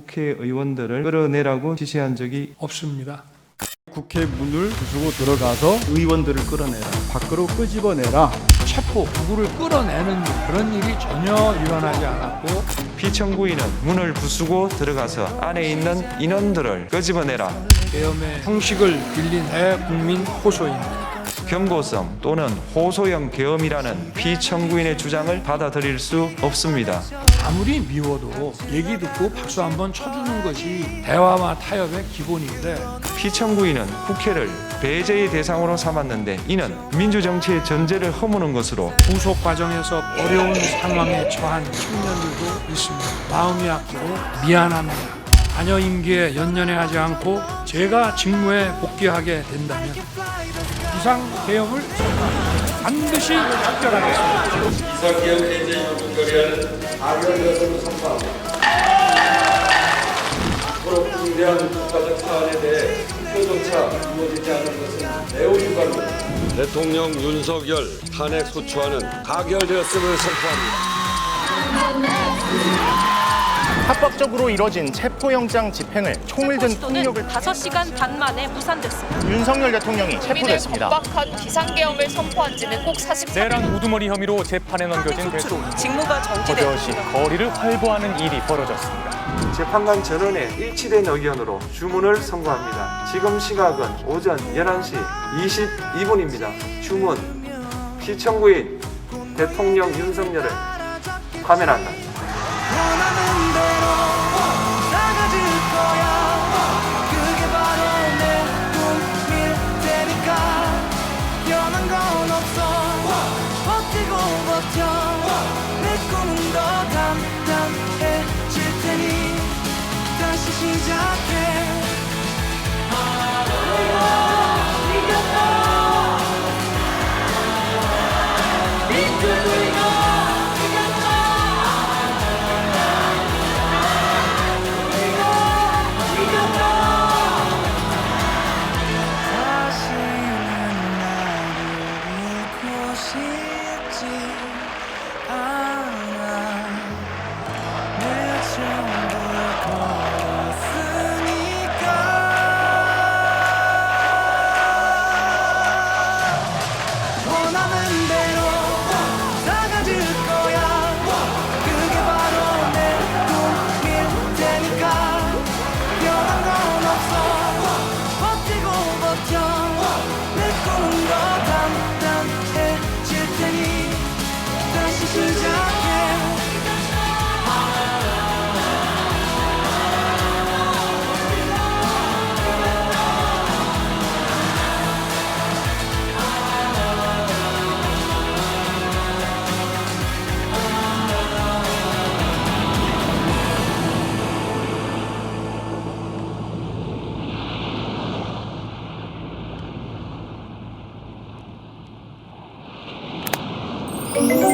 국회의원들을 끌어내라고 지시한 적이 없습니다. 국회 문을 부수고 들어가서 의원들을 끌어내라. 밖으로 끄집어내라. 체포 누구를 끌어내는 일, 그런 일이 전혀 일어나지 않았고 피청구인은 문을 부수고 들어가서 안에 있는 인원들을 끄집어내라. 계엄의 형식을 빌린 대국민 호소입니다. 경고성 또는 호소형 계엄이라는 피청구인의 주장을 받아들일 수 없습니다. 아무리 미워도 얘기 듣고 박수 한번 쳐주는 것이 대화와 타협의 기본인데 피청구인은 국회를 배제의 대상으로 삼았는데 이는 민주정치의 전제를 허무는 것으로 구속 과정에서 어려운 상황에 처한 청년들도 있습니다. 마음이 아프고 미안합니다. 자녀 임기에 연연해 하지 않고 제가 직무에 복귀하게 된다면 계엄을 선포합니다. 반드시 합결하겠습니다. 이사기업 해제 요구 결의안은 가결되었음을 선포하고 앞으로 중대한 국가적 사안에 대해 표정차 이루어지지 않는 것은 매우 유감입니다. 대통령 윤석열 탄핵 소추안은 가결되었음을 선포합니다. 합법적으로 이뤄진 체포영장 집행을 총을 든 폭력을 5시간 반 만에 무산됐습니다. 윤석열 대통령이 체포됐습니다. 긴박한 비상계엄을 선포한 지는 꼭 43일 내란 우두머리 혐의로 재판에 넘겨진 대통령. 직무가 정지됐습니다. 거리를 활보하는 일이 벌어졌습니다. 재판관 전원의 일치된 의견으로 주문을 선고합니다. 지금 시각은 오전 11시 22분입니다. 주문 피청구인 대통령 윤석열을 파면한다. 버텨. 내 꿈은 더 담담해질 테니 day.